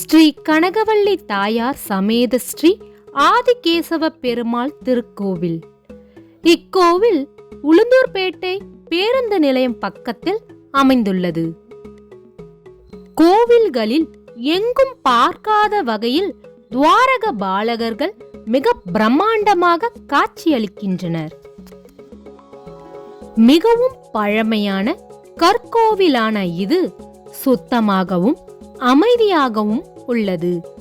ஸ்ரீ கனகவள்ளி தாயார் சமேத ஸ்ரீ ஆதிகேசவ பெருமாள் திருக்கோவில். இக்கோவில் உளுந்தூர்பேட்டை பேருந்து நிலையம் பக்கத்தில் அமைந்துள்ளது. கோவில்களில் எங்கும் பார்க்காத வகையில் துவாரக பாலகர்கள் மிக பிரம்மாண்டமாக காட்சியளிக்கின்றனர். மிகவும் பழமையான கற்கோவிலான இது சுத்தமாகவும் அமைதியாகவும் உள்ளது.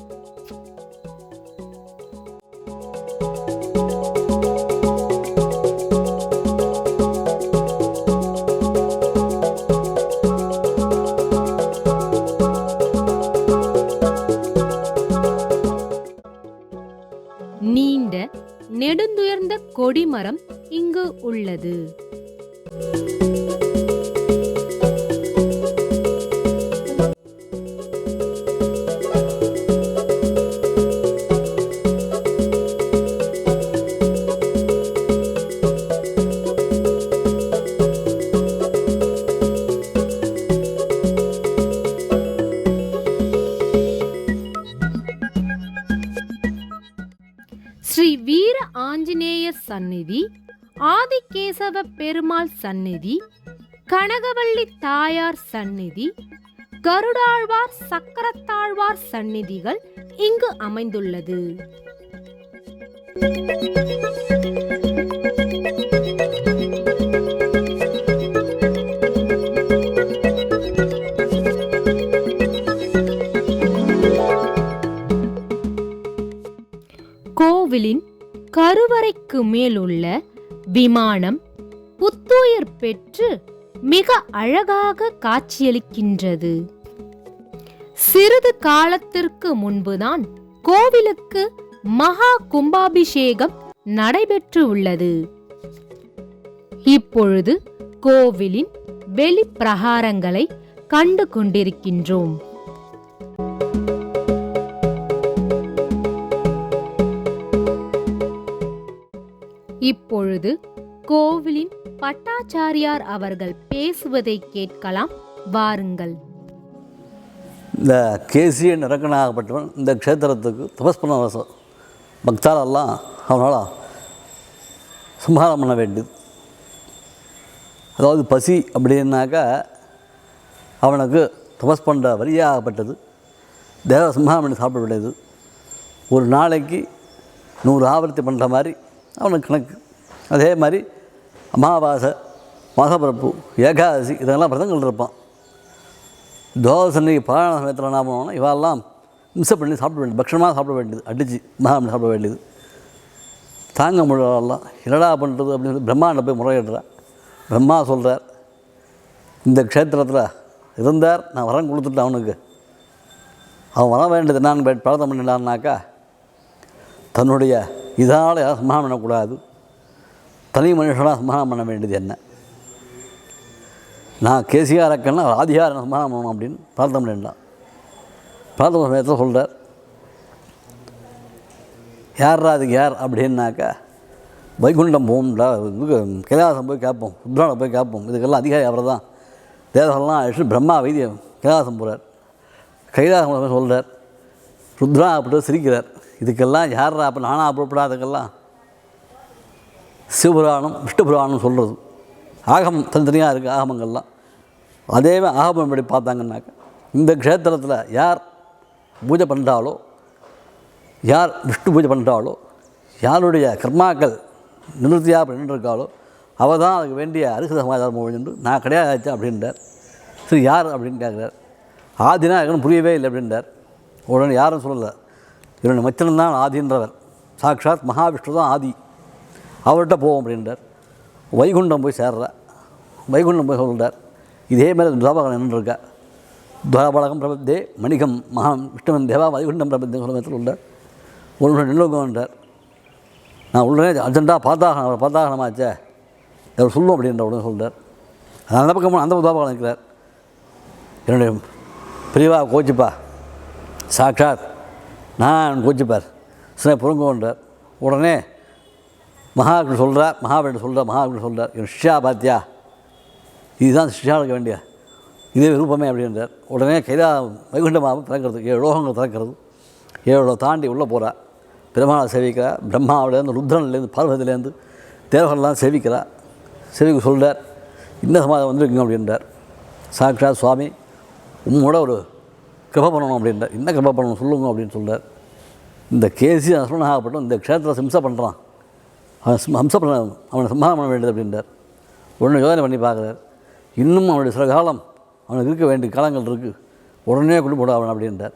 நீண்ட நெடுந்துயர்ந்த கொடிமரம் இங்கு உள்ளது. சந்நிதி ஆதிகேசவ பெருமாள் சந்நிதி கனகவள்ளி தாயார் சந்நிதி கருடாழ்வார் சக்கரத்தாழ்வார் சந்நிதிகள் இங்கு அமைந்துள்ளது. கோவிலின் கருவறைக்கு மேலுள்ள விமானம் புத்துயிர் பெற்று மிக அழகாக காட்சியளிக்கின்றது. சிறிது காலத்திற்கு முன்புதான் கோவிலுக்கு மகா கும்பாபிஷேகம் நடைபெற்று உள்ளது. இப்பொழுது கோவிலின் வெளிப்பிரகாரங்களை கண்டு கொண்டிருக்கின்றோம். இப்பொழுது கோவிலின் பட்டாச்சாரியார் அவர்கள் பேசுவதை கேட்கலாம். வாருங்கள். இந்த கேசிய நிரக்கனாகப்பட்டவன் இந்த க்ஷேத்திரத்துக்கு தபஸ் பக்தாலெல்லாம் அவனால் சம்ஹாரம் பண்ண வேண்டியது. அதாவது பசி அப்படின்னாக்கா அவனுக்கு தபஸ் பண்ணுற வழியாகப்பட்டது தேவ சம்ஹாரம் பண்ணி சாப்பிட வேண்டியது. ஒரு நாளைக்கு நூறு ஆவர்த்தி பண்ணுற மாதிரி அவனுக்கு கணக்கு. அதே மாதிரி அமாவாசை மாசப்பிறப்பு ஏகாதசி இதெல்லாம் விரதங்கள் இருப்பான். தோசனைக்கு பாராயண சமயத்தில் என்ன பண்ணுவோம்னா இவெல்லாம் மிஸ் பண்ணி சாப்பிட வேண்டியது பட்சமாக சாப்பிட வேண்டியது அடித்து மகாமணி சாப்பிட வேண்டியது. தாங்க முடியலாம் என்னடா பண்ணுறது அப்படின்னு சொல்லி பிரம்மாண்ட போய் முறையிடுறார். பிரம்மா சொல்கிறார் இந்த க்ஷேத்திரத்தில் இருந்தார் நான் வரம் கொடுத்துட்டேன் அவனுக்கு. அவன் வர வேண்டியது நான் பழத்தம் பண்ணினான்னாக்கா தன்னுடைய இதனால் யாரும் சமாதானம் பண்ணக்கூடாது. தனி மனுஷனாக சமாதானம் பண்ண வேண்டியது என்ன? நான் கேசிஆர் அக்கன்னா ஆதியார் சமாதானம் பண்ணணும் அப்படின்னு பிரார்த்தனை பண்ணிடலாம் பிரார்த்தனை சமயத்தில் சொல்கிறார் யார்ரா அதுக்கு யார் அப்படின்னாக்கா வைகுண்டம் போகும்டா இது கைலாசம் போய் கேட்போம் ருத்ரானை போய் கேட்போம். இதுக்கெல்லாம் அதிகாரி அவர் தான். தேவர்கள்லாம் அழிச்சு பிரம்மா வைத்தியம் கைலாசம் போகிறார் கைலாசம் சொல்கிறார் ருத்ரா அப்படி சிரிக்கிறார். இதுக்கெல்லாம் யார்ரா அப்போ நானா அதுக்கெல்லாம் சிவபுராணம் விஷ்ணு புராணம் சொல்கிறது ஆகமம் தனித்தனியாக இருக்குது ஆகமங்கள்லாம். அதே ஆகமம் படி பார்த்தாங்கன்னாக்கா இந்த க்ஷேத்திரத்தில் யார் பூஜை பண்ணுறாளோ யார் விஷ்ணு பூஜை பண்ணுறாளோ யாருடைய கர்மாக்கள் நிவர்த்தியாக பண்ணிட்டுருக்காளோ அவள் தான் அதுக்கு வேண்டிய அருகத சமாதாரம் ஒழிஞ்சு நான் கிடையாது அப்படின்றார். சரி யார்? அப்படின்னு கேட்குறார். ஆதினா எனக்கு புரியவே இல்லை அப்படின்றார். உடனே யாரும் சொல்லலை. இவருடைய மச்சனம் தான் ஆதின்றவர். சாக்ஷாத் மகாவிஷ்ணு தான் ஆதி. அவர்கிட்ட போவோம் அப்படின்றார். வைகுண்டம் போய் சேர்ற. வைகுண்டம் போய் சொல்கிறார் இதே மாதிரி துவாபகம் நின்றுருக்கா. துவாபலகம் பிரபத்தே மணிகம் மகா விஷ்ணுவன் தேவா வைகுண்டம் பிரபத்தே சொல்ல உள்ளார் ஒரு நிமிஷம் நிலவுகன்றார் நான் உடனே அர்ஜென்ட்டாக பார்த்தாகணும் அவரை பார்த்தாகணுமாச்சே அவர் சொல்லும் அப்படின்ற உடனே சொல்கிறார் அந்த பக்கம் அந்த துவாபகம் நிற்கிறார். என்னுடைய பிரிவா கோச்சிப்பா. சாட்சாத் நான் கோச்சிப்பார். சில புறங்கோன்றார் உடனே மகாவிஷ்ணு சொல்கிறார் மகாவிஷ்ணு சொல்கிறார் மகாவிஷ்ணு சொல்கிறார் என் ஷிஷா பாத்தியா? இதுதான் சிஷ்யாவுக்கு வேண்டிய. இதே விருப்பமே அப்படின்றார் உடனே கைலா வைகுண்டமாக திறக்கிறது. ஏழு லோகங்கள் திறக்கிறது. ஏழு தாண்டி உள்ளே போகிறா பெருமாளை சேவிக்கிறா. பிரம்மாவிலேருந்து ருத்ரன்லேருந்து பார்வதிலேருந்து தேவர்கள்லாம் சேவிக்கிறா. சேவிக்க சொல்கிறார் இன்ன சமாதம் வந்திருக்குங்க அப்படின்றார் சாக்ஷாத் சுவாமி உம்மோட ஒரு கிருப பண்ணணும் அப்படின்றார் என்ன கிருப பண்ணணும் சொல்லுங்க அப்படின்னு சொல்கிறார் இந்த கேசி அசுரனாகப்பட்டும் இந்த க்ஷேத்திர சிம்சை பண்ணுறான் அவன் அவனை சம்ஹாரம் பண்ண வேண்டியது அப்படின்றார். உடனே யோசனை பண்ணி பார்க்குறார். இன்னும் அவனுடைய சில காலம் அவனுக்கு இருக்க வேண்டிய காலங்கள் இருக்குது உடனே கொண்டு போட அவன் அப்படின்றார்.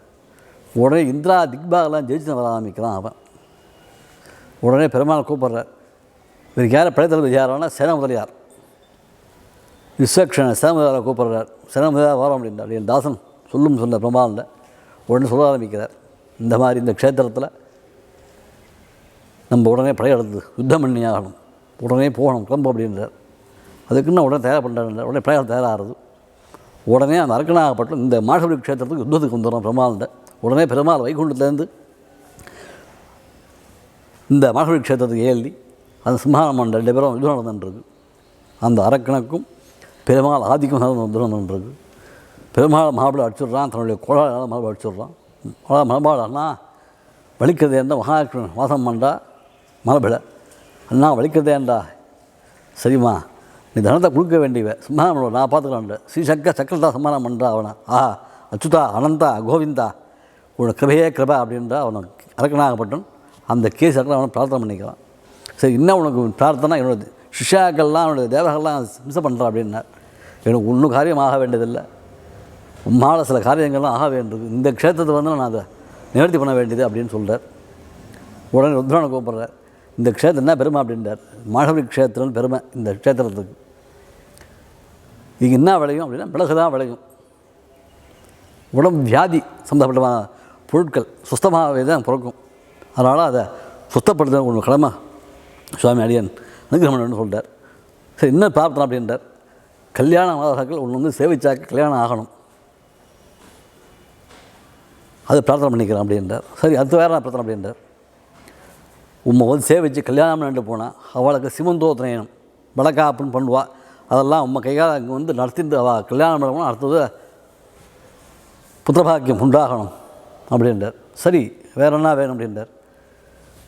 உடனே இந்திரா திக்பாகெல்லாம் ஜெயிச்சு வர ஆரம்பிக்கிறான் அவன். உடனே பெருமாள் கூப்பிட்றார். இவருக்கு யார்? படைத்தளபதி யாரானா சேன முதலியார். விஸ்வக்ஷன சேன முதலியாரை கூப்பிட்றார். சேன முதலியார் வரோம் அப்படின்றார். அப்படின்னு தாசன் சொல்லும் சொன்ன பிரம்மாவில் உடனே சொல்ல ஆரம்பிக்கிறார். இந்த மாதிரி இந்த க்ஷேத்திரத்தில் நம்ம உடனே படையெடுத்து யுத்தம் பண்ணி ஆகணும் உடனே போகணும் கிளம்பு அப்படின்றார். அதுக்குன்னு உடனே தயார் பண்ணுறாரு உடனே படையாளர் தயாராகிறது. உடனே அந்த அரக்கனாகப்பட்ட இந்த மாஷபடி க்ஷேத்திரத்துக்கு யுத்தத்துக்கு வந்துடுறோம் பெருமாள்கிட்ட உடனே பெருமாள் வைகுண்டத்துலேருந்து இந்த மாஷபடி க்ஷேத்திரத்துக்கு ஏழி அந்த சிம்ஹானம் மண்ட ரெண்டு பேரும் யுத்தம் நடந்துட்டுருக்கு. அந்த அரக்கனுக்கும் பெருமாள் ஆதிக்கம் யுத்தம் நடந்துருக்கு பெருமாள் மகாபலி அடிச்சிடுறான். தன்னுடைய கோளாறு மகாபலி அடிச்சிடுறான். மகாபால் அண்ணா வலிக்கிறது என்ன? மகாலட்சுமி வாசம் பண்ணா மரபில அண்ணா. வலிக்கிறதேண்டா சரிம்மா நீ தனத்தை கொடுக்க வேண்டியவ. சம்மானம் பண்ணுவ நான் பார்த்துக்கலான்ட்டு ஸ்ரீசக்க சக்கரதா சம்மானம் பண்ணுறா அவனை. ஆஹா அச்சுதா அனந்தா கோவிந்தா. உன்னோட கிருபையே கிருபா அப்படின்றா அவனை அரக்கனாகப்பட்டும். அந்த கேஸ் அரக்கன் அவனை பிரார்த்தனை பண்ணிக்கிறான் சரி இன்னும் உனக்கு பிரார்த்தனை? என்னோட சிஷாக்கள்லாம் அவனுடைய தேவர்கள்லாம் மிஸ் பண்ணுறான் அப்படின்னார் எனக்கு ஒன்றும் காரியம் ஆக வேண்டியதில்லை. உம்மால் சில காரியங்கள்லாம் ஆக வேண்டியது இந்த க்ஷேத்திரத்தை வந்து நான் அதை நிவர்த்தி பண்ண வேண்டியது அப்படின்னு சொல்கிறார் உடனே ருத்ரானை கூப்பிட்றார். இந்த க்ஷேத்திரம் என்ன பெருமை அப்படின்றார். மாணவரி க்ஷேத்திரம் பெருமை இந்த க்ஷேத்திரத்துக்கு. இது என்ன விளையும் அப்படின்னா மிளகு தான் விளையும். உடம்பு வியாதி சம்மந்தப்பட்ட பொருட்கள் சுத்தமாகவே தான் பிறக்கும். அதனால் அதை சுத்தப்படுத்த ஒன்று கடமை. சுவாமி அடியன் அனுகிரகம் சொல்கிறார் சரி இன்னும் பிரார்த்தனை அப்படின்றார். கல்யாண மாதாக்கள் ஒன்று வந்து சேவிச்சாக்க கல்யாணம் ஆகணும். அது பிரார்த்தனை பண்ணிக்கிறேன் அப்படின்றார். சரி அது வேறு பிரார்த்தனை அப்படின்றார். உம்மை வந்து சேவிச்சு கல்யாணம் பண்ணிட்டு போனால் அவளுக்கு சிமந்தோத்திரயணம் வழக்காப்புன்னு பண்ணுவாள் அதெல்லாம் உம்மை கையால் அங்கே வந்து நடத்திட்டு அவள் கல்யாணம் பண்ணணும் அடுத்தது புத்திரபாக்கியம் உண்டாகணும் அப்படின்றார். சரி வேற என்ன வேணும் அப்படின்றார்.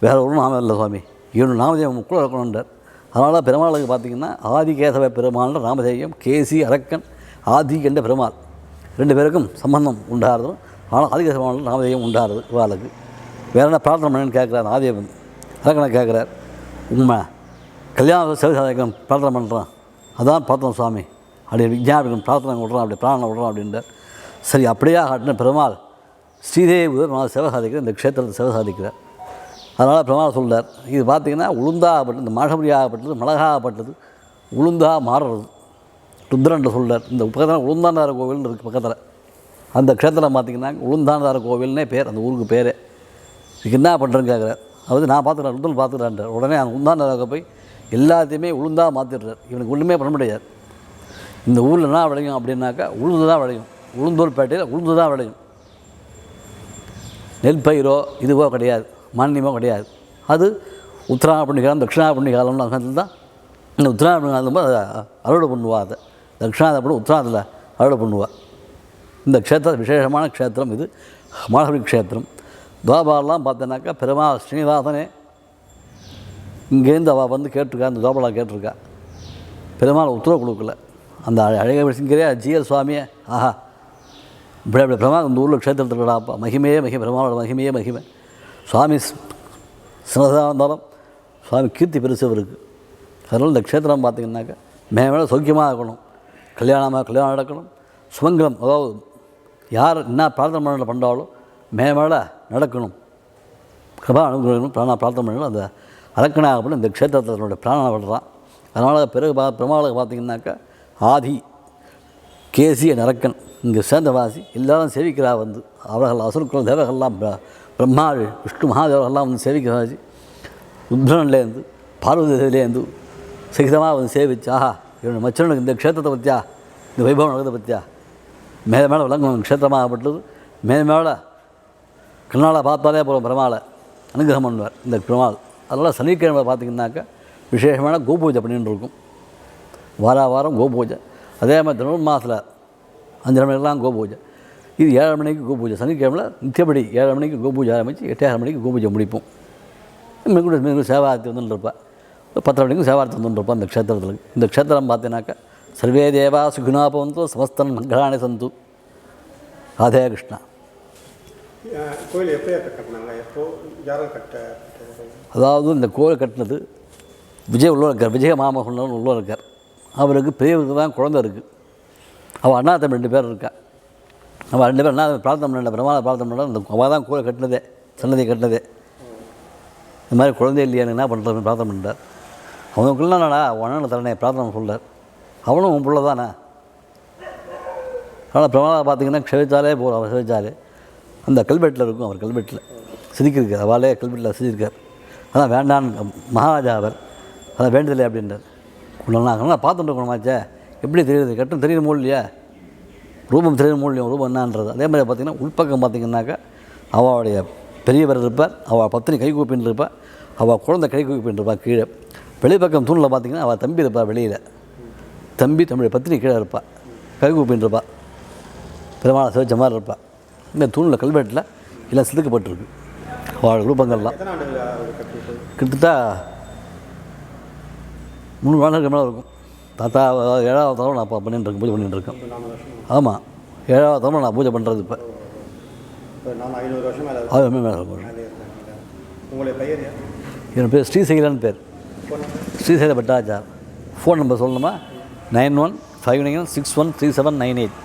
வேற ஒரு நாமம் இல்லை சுவாமி. இவனு நாமதேவம் முக்குள்ள இருக்கணுன்றார் அதனால் பெருமாளுக்கு பார்த்திங்கன்னா ஆதிகேசவ பெருமாள் ராமதேயம் கேசி அரக்கன் ஆதி என்ற பெருமாள் ரெண்டு பேருக்கும் சம்பந்தம் உண்டாகிறதும் ஆனால் ஆதிகேசவ ராமதேயம் உண்டாகிறது இவாளுக்கு. வேற என்ன பிரார்த்தனை பண்ணேன்னு கேட்குறாரு ஆதியவன். அரக்கனை கேட்குறார் உண்மை. கல்யாண சிவசாதகம் பிரார்த்தனை பண்ணுறான் அதான் பார்த்தோம் சுவாமி. அப்படி விஜயாபிகம் பிரார்த்தனை விட்றான் அப்படி பிரார்த்தனை விட்றான் அப்படின்றார். சரி அப்படியே ஆகட்டின பெருமாள் ஸ்ரீதேவி பெருமாள் சிவசாதிக்கிற இந்த க்ஷேத்திரத்தை சிவசாதிக்கிறார் அதனால் பெருமாள் சொல்றார் இது பார்த்தீங்கன்னா உளுந்தாகப்பட்டது இந்த மாஷபடியாகப்பட்டது மிளகாகப்பட்டது உளுந்தாக மாறுறது. ருத்ரன் சொல்றார். இந்த பக்கத்தில் உளுந்தாண்டார கோவில்னு இருக்குது பக்கத்தில். அந்த க்ஷேத்திரம் பார்த்திங்கன்னா உளுந்தாண்டார கோவில்னே பேர் அந்த ஊருக்கு பேரே. இதுக்கு என்ன பண்ணுறேன்னு கேட்குறார் அதாவது நான் பார்த்துக்கிறேன் உடல் பார்த்துக்கிறான்றார் உடனே அவன் உளுந்தாண்டார போய் எல்லாத்தையுமே உளுந்தாக மாற்றிடுறார் இவனுக்கு ஒன்றுமே பண்ண முடியாது. இந்த ஊரில் என்ன விளையும் அப்படின்னாக்கா உளுந்து தான் விளையும். உளுந்தூர்பேட்டையில் உளுந்து தான் விளையும். நெல் பயிரோ இதுவோ கிடையாது. மானியமோ கிடையாது. அது உத்தராயண காலம் தட்சிணா புண்ணிகாலம்னு தான். இந்த உத்தராயண காலம் அதை அறுவடை பண்ணுவா அதை. தட்சிணாதப்படி உத்தராதில் அறுவடை பண்ணுவா. இந்த க்ஷேத்திரம் விசேஷமான க்ஷேத்திரம் இது. மாணவரி க்ஷேத்திரம். துவாபாரெலாம் பார்த்தோன்னாக்கா பெருமா ஸ்ரீனிவாசனே இங்கேருந்து அவள் வந்து கேட்டிருக்கா அந்த துவாபாலா கேட்டிருக்கா. பெருமாள் உத்தரவு கொடுக்கல. அந்த அழக சிங்கரே ஜிஎல் சுவாமியே? ஆஹா. இப்படி அப்படி பிரமா இந்த ஊரில் க்ஷேத்திரத்துலடாப்பா மகிமையே மகிமை. பிரமாவோட மகிமையே மகிமை. சுவாமி சின்னதாக இருந்தாலும் சுவாமி கீர்த்தி பெருசு இருக்குது அதனால் இந்த க்ஷேத்திரம் பார்த்தீங்கன்னாக்கா மே மேலே சௌக்கியமாக இருக்கணும். கல்யாணமாக கல்யாணம் நடக்கணும். சுமங்கலம் அதாவது யார் என்ன பிரார்த்தனை பண்ண பண்ணுறாலும் மே மேலே நடக்கணும். கிருபா அனுகிரகம் பிராணா பிரார்த்தனை பண்ணணும். அந்த அரக்கனாகப்படும் இந்த க்ஷேத்திரத்தினுடைய பிராணனை விடுறான் அதனால் பிறகு பா பெருமாளுக்கு பார்த்தீங்கன்னாக்கா ஆதி கேசிய நரக்கன் இங்கே சேர்ந்தவாசி எல்லாரும் சேவிக்கிறா வந்து. அவர்கள் அசுருக்கள் தேவர்கள்லாம் பிரம்மா விஷ்ணு மகாதேவர்கள்லாம் வந்து சேவிக்கிறாச்சு ருத்ரன்லேருந்து பார்வதியிலேருந்து சகிதமாக வந்து சேவிச்சு ஆஹா இவன் மச்சனுக்கு இந்த க்ஷேத்திரத்தை பற்றியா இந்த வைபவம் நடக்கிறத பற்றியா மேலே மேலே விளங்கும் க்ஷேத்திரமாகப்பட்டது மேலே மேலே கண்ணால் பார்த்தாலே போகிறோம் பெருமாளை அனுகிரகம் பண்ணுவார் இந்த பெருமாள். அதனால் சனிக்கிழமை பார்த்தீங்கன்னாக்கா விசேஷமான கோபூஜை பண்ணின்னு இருக்கும். வார வாரம் கோபூஜை. அதே மாதிரி தனுர் மாதத்தில் அஞ்சரை மணிக்கெல்லாம் கோபூஜை. இது ஏழரை மணிக்கு கோபூஜை. சனிக்கிழமையில் நித்தியப்படி ஏழரை மணிக்கு கோபூஜை ஆரம்பித்து எட்டரை மணிக்கு கோபூஜை முடிப்போம். மிகுடு மிகுடு சேவாரத்தி வந்துட்டுருப்பா பத்தரை மணிக்கு சேவாரத்தி வந்துட்டுருப்பா இந்த க்ஷேத்திரத்தில் இந்த க்ஷேத்திரம் பார்த்தீங்கன்னாக்கா சர்வே தேவா சுகுணாபவந்தோ சமஸ்தன் மங்களானே சந்து. ராதே கிருஷ்ணா. கோயில் எப்போ கட்டினாங்க எப்போ யாரும் கட்ட அதாவது இந்த கோயில் கட்டினது விஜய் உள்ள இருக்கார். விஜய மாமகன் உள்ள இருக்கார். அவருக்கு பெரியவருக்கு தான் குழந்தை இருக்குது அவள் அண்ணா தம்பி ரெண்டு பேர் இருக்கா. அவள் ரெண்டு பேர் அண்ணா பிரார்த்தனை பண்ண பிரமாத பிரார்த்தனை பண்ணல அந்த அவள் தான் கோயில் கட்டினதே சன்னதி கட்டினதே. இந்த மாதிரி குழந்தை இல்லையா என்ன பண்ணுறது பிரார்த்தனை பண்ணிட்டார் அவனுக்குள்ள என்னடா அவன் தலைனே பிரார்த்தனை சொல்கிறார் அவனும் உன் பிள்ளை தானே. ஆனால் பிரமாதம் பார்த்தீங்கன்னா க்ஷவிச்சாலே போகிறோம் அவர் க்ஷவிச்சாலே அந்த கல்வெட்டில் இருக்கும் அவர் கல்வெட்டில். சிரிக்கிருக்கார் அவளே கல்வெட்டில் சிரிச்சிருக்கார் அதான் வேண்டான் மகாராஜா அவர் அதான் வேண்டுதலை அப்படின்றார். நான் நான் பார்த்துட்டு குணமாச்சே எப்படி தெரியுது? கட்டம் தெரியணுமோ இல்லையா? ரூபம் தெரியணுமோ இல்லையா? ரூபம் என்னன்றது. அதே மாதிரி பார்த்தீங்கன்னா உள்பக்கம் பார்த்தீங்கன்னாக்கா அவளுடைய பெரியவர் இருப்பார். அவள் பத்தினி கை கூப்பின்னு இருப்பாள் அவள் குழந்தை கை கூப்பின்னு இருப்பாள் கீழே. வெளிப்பக்கம் தூணில் பார்த்தீங்கன்னா அவள் தம்பி இருப்பாள் வெளியில். தம்பி தம்முடைய பத்தினி கீழே இருப்பாள் கை கூப்பின்னு இருப்பாள் பெருமாளை சிவச்ச மாதிரி இருப்பாள் இந்த தூணில் கல்வெட்டில் எல்லாம் செதுக்கப்பட்டிருக்கு அவள் ரூபங்கள்லாம். கிட்டத்தட்ட முந்நூறு ஆண்டுகளுக்கு மேலே இருக்கும். தாத்தா ஏழாவது தடவை நான் இப்போ பண்ணிட்டு இருக்கேன் பூஜை பண்ணிட்டு இருக்கேன். ஆமாம் ஏழாவது தடவை நான் பூஜை பண்ணுறது இப்போ. ஐநூறு வருஷம் மேலே இருக்கும் என் பேர் ஸ்ரீசைலன் பேர். ஸ்ரீசைல பட்டாச்சார். ஃபோன் நம்பர் சொல்லணுமா? Nine one five nine six one three seven nine eight.